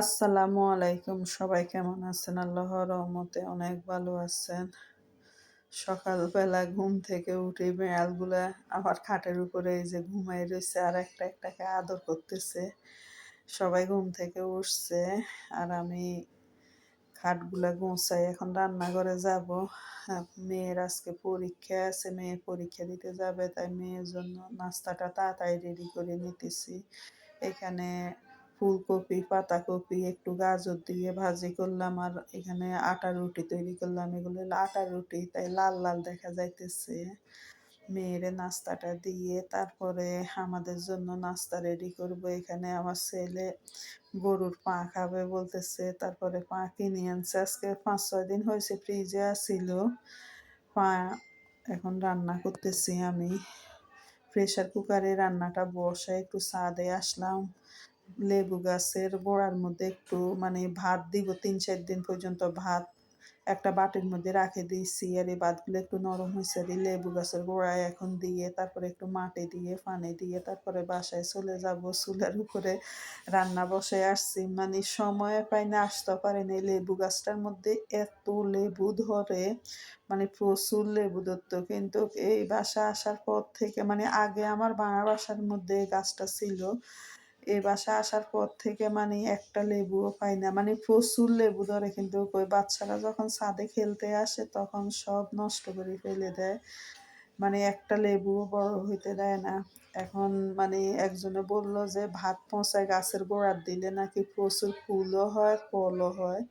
আসসালামু আলাইকুম, সবাই কেমন আছেন? আল্লাহর রহমতে অনেক ভালো আছেন। সকালবেলা ঘুম থেকে উঠে মেয়ালগুলা আমার খাটের উপরে এই যে ঘুমাই রয়েছে, আর একটা একটাকে আদর করতেছে। সবাই ঘুম থেকে উঠছে, আর আমি খাটগুলা গোছাই, এখন রান্নাঘরে যাব। মেয়ের আজকে পরীক্ষা আছে, মেয়ে পরীক্ষা দিতে যাবে, তাই মেয়ের জন্য নাস্তাটা তাড়াতাড়ি রেডি করে নিতেছি। এখানে ফুলকপি, পাতাকপি, একটু গাজর দিয়ে ভাজি করলাম আর এখানে আটা রুটি তৈরি করলাম। এগুলো আটা রুটি, তাই লাল লাল দেখা যাইতেছে। মেয়েরে নাস্তাটা দিয়ে তারপরে আমাদের জন্য নাস্তা রেডি করব। এখানে আমার ছেলে গরুর পা খাবে বলতেছে, তারপরে পা কিনে আনছে। আজকে পাঁচ ছয় দিন হয়েছে, ফ্রিজে আসছিল পা এখন রান্না করতেছি আমি। প্রেশার কুকারে রান্নাটা বসে একটু সাদে আসলাম। লেবু গাছের গোড়ার মধ্যে একটু মানে ভাত দিব, তিন, চার দিন পর্যন্ত ভাত একটা বাটির মধ্যে রাখে দিয়েছি আর এই ভাতগুলো একটু নরম হয়েছে আর লেবু গাছের গোড়ায় এখন দিয়ে, তারপরে একটু মাটি দিয়ে পানি দিয়ে, তারপরে বাসায় চলে যাব, চুলের উপরে রান্না বসে আসছি। মানে সময় পাই না, আসতে পারে পারেনি লেবু গাছটার মধ্যে এত লেবু ধরে মানে প্রচুর লেবু ধরত। কিন্তু এই বাসা আসার পর থেকে মানে আগে আমার বাংলা বাসার মধ্যে গাছটা ছিল এই বাসা আসার পর থেকে মানে একটা লেবুও পাই না। মানে প্রচুর লেবু ধরে কিন্তু ওই বাচ্চারা যখন ছাদে খেলতে আসে তখন সব নষ্ট করে ফেলে দেয়। মানে একটা লেবুও বড় হইতে দেয় না। এখন মানে একজনে বলল যে, ভাত পচায় গাছের গোড়ার দিলে নাকি প্রচুর ফুলও হয়, ফলও হয়।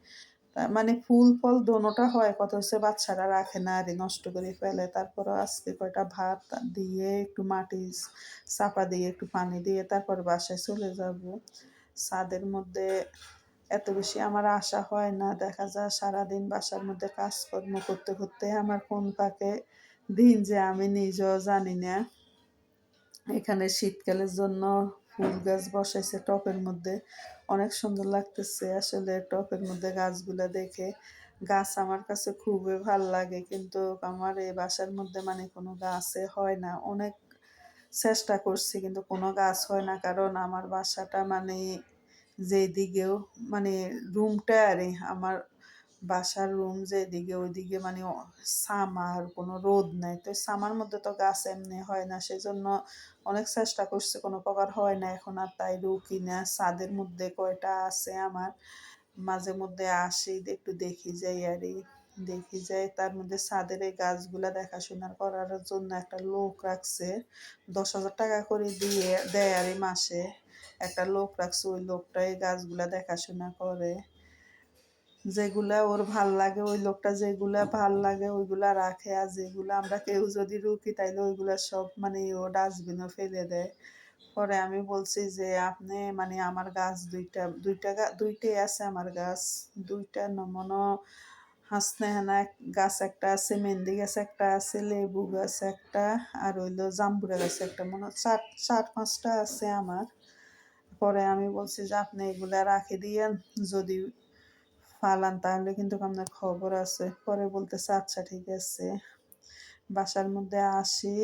মানে ফুল ফল দোনোটা হয় কত হচ্ছে বাচ্চারা রাখে না, আরে নষ্ট করে ফেলে। তারপরে আজকে কয়টা ভাত দিয়ে একটু মাটি চাপা দিয়ে, একটু পানি দিয়ে তারপর বাসায় চলে যাব। ছাদের মধ্যে এত বেশি আমার আশা হয় না। দেখা যায় সারাদিন বাসার মধ্যে কাজকর্ম করতে করতে আমার কোন পাকে দিন যে আমি নিজেও জানি না। এখানে শীতকালের জন্য ফুল গাছ বসাইছে টপের মধ্যে। অনেক সুন্দর লাগতেছে আসলে টপের মধ্যে গাছগুলো দেখে। গাছ আমার কাছে খুবই ভালো লাগে কিন্তু আমার এই বাসার মধ্যে মানে কোনো গাছে হয় না। অনেক চেষ্টা করছি কিন্তু কোনো গাছ হয় না কারণ আমার বাসাটা মানে যেদিকেও মানে রুমটা আরে আমার বাসার রুম যেদিকে ওইদিকে মানে সামার কোনো রোদ নাই। তো সামার মধ্যে তো গাছ এমনি হয় না, সেজন্য অনেক চেষ্টা করছে, কোনো প্রকার হয় না। এখন আর তাই রুকি না। ছাদের মধ্যে কয়টা আছে আমার? মাঝে মধ্যে আসি, একটু দেখি যাই আর দেখি যাই। তার মধ্যে ছাদের এই গাছগুলা দেখাশোনা করার জন্য একটা লোক রাখছে। দশ হাজার টাকা করে দিয়ে দেয় আর মাসে। একটা লোক রাখছে, ওই লোকটা এই গাছগুলা দেখাশোনা করে। যেগুলা ওর ভালো লাগে, ওই লোকটা যেগুলা ভালো লাগে ওইগুলা রাখে। আর যেগুলা আমরা কেউ যদি রুকি তাইলে ওইগুলা সব মানে ও ডাস্টবিনও ফেলে দেয়। পরে আমি বলছি যে, আপনি মানে আমার গাছ দুইটা দুইটা দুইটাই আছে আমার গাছ। দুইটা নমন নমনো হাসনেহানা গাছ একটা আছে, মেহেন্দি গাছ একটা আছে, লেবু গাছ একটা, আর হইল জাম্বুরা গাছ একটা। মনে চার চার পাঁচটা আছে আমার। পরে আমি বলছি যে, আপনি এগুলা রাখে দিয়েন। যদি ফালান, তাহলে কিন্তু আপনার খবর আছে। পরে বলতেছে আচ্ছা ঠিক আছে। বাসার মধ্যে আসি,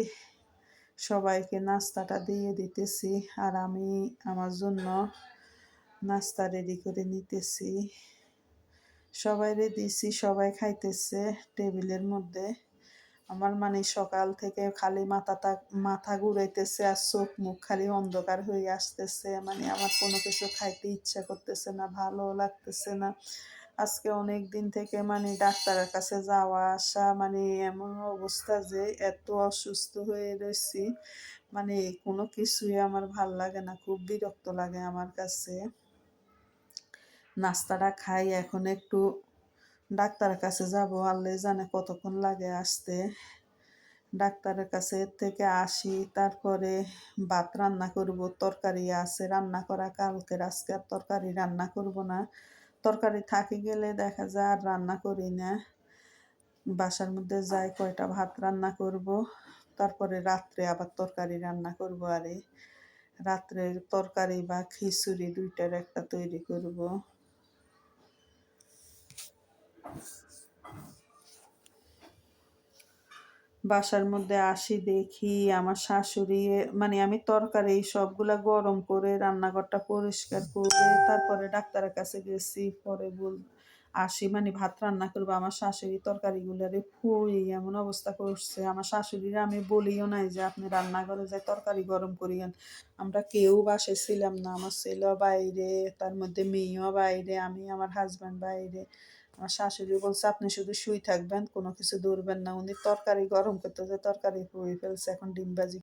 সবাইকে নাস্তাটা দিয়ে দিতেছি আর আমি আমার জন্য নাস্তা রেডি করে নিতেছি। সবাই দিছি সবাই খাইতেছে টেবিলের মধ্যে। আমার মানে সকাল থেকে খালি মাথাটা, মাথা ঘুরাইতেছে আর চোখ মুখ খালি অন্ধকার হয়ে আসতেছে। মানে আমার কোনো কিছু খাইতে ইচ্ছা করতেছে না, ভালো লাগতেছে না। আজকে অনেক দিন থেকে মানে ডাক্তারের কাছে যাওয়া আসা মানে এমন অবস্থা যে এত অসুস্থ হয়ে রয়েছি মানে কোনো কিছুই আমার ভালো লাগে না, খুব বিরক্ত লাগে আমার কাছে। নাস্তাটা খাই, এখন একটু ডাক্তারের কাছে যাব, আল্লাহ জানে কতক্ষণ লাগে আসতে। ডাক্তারের কাছে থেকে আসি, তারপরে ভাত রান্না করব, তরকারি আছে, রান্না করা কালকের, আজকে আর তরকারি রান্না করব না। তরকারি থাকে গেলে দেখা যায় আর রান্না করি না। বাসার মধ্যে যাই কয়টা ভাত রান্না করব, তারপরে রাত্রে আবার তরকারি রান্না করব আরে। রাত্রে তরকারি বা খিচুড়ি দুইটার একটা তৈরি করব। বাসার মধ্যে আসি, দেখি আমার শাশুড়ি মানে আমি তরকারি এই সবগুলা গরম করে, রান্নাঘরটা পরিষ্কার করে, তারপরে ডাক্তারের কাছে গেছি, পরে বল, আসি মানে ভাত রান্না করব। আমার শাশুড়ি তরকারিগুলারে পুড়ি এমন অবস্থা করছে। আমার শাশুড়িরা আমি বলিও নাই যে, আপনি রান্নাঘরে যাই তরকারি গরম করিয়েন। আমরা কেউ বাসে ছিলাম না। আমার ছেলেও বাইরে, তার মধ্যে মেয়েও বাইরে, আমি আমার হাজব্যান্ড বাইরে। আমার শাশুড়ি বলছে, আপনি শুধু শুই থাকবেন, কোনো কিছু ধরবেন না। উনি তরকারি গরম করতে তরকারি হয়ে ফেলছে, এখন ডিম ভাজি